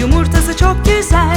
Yumurtası çok güzel.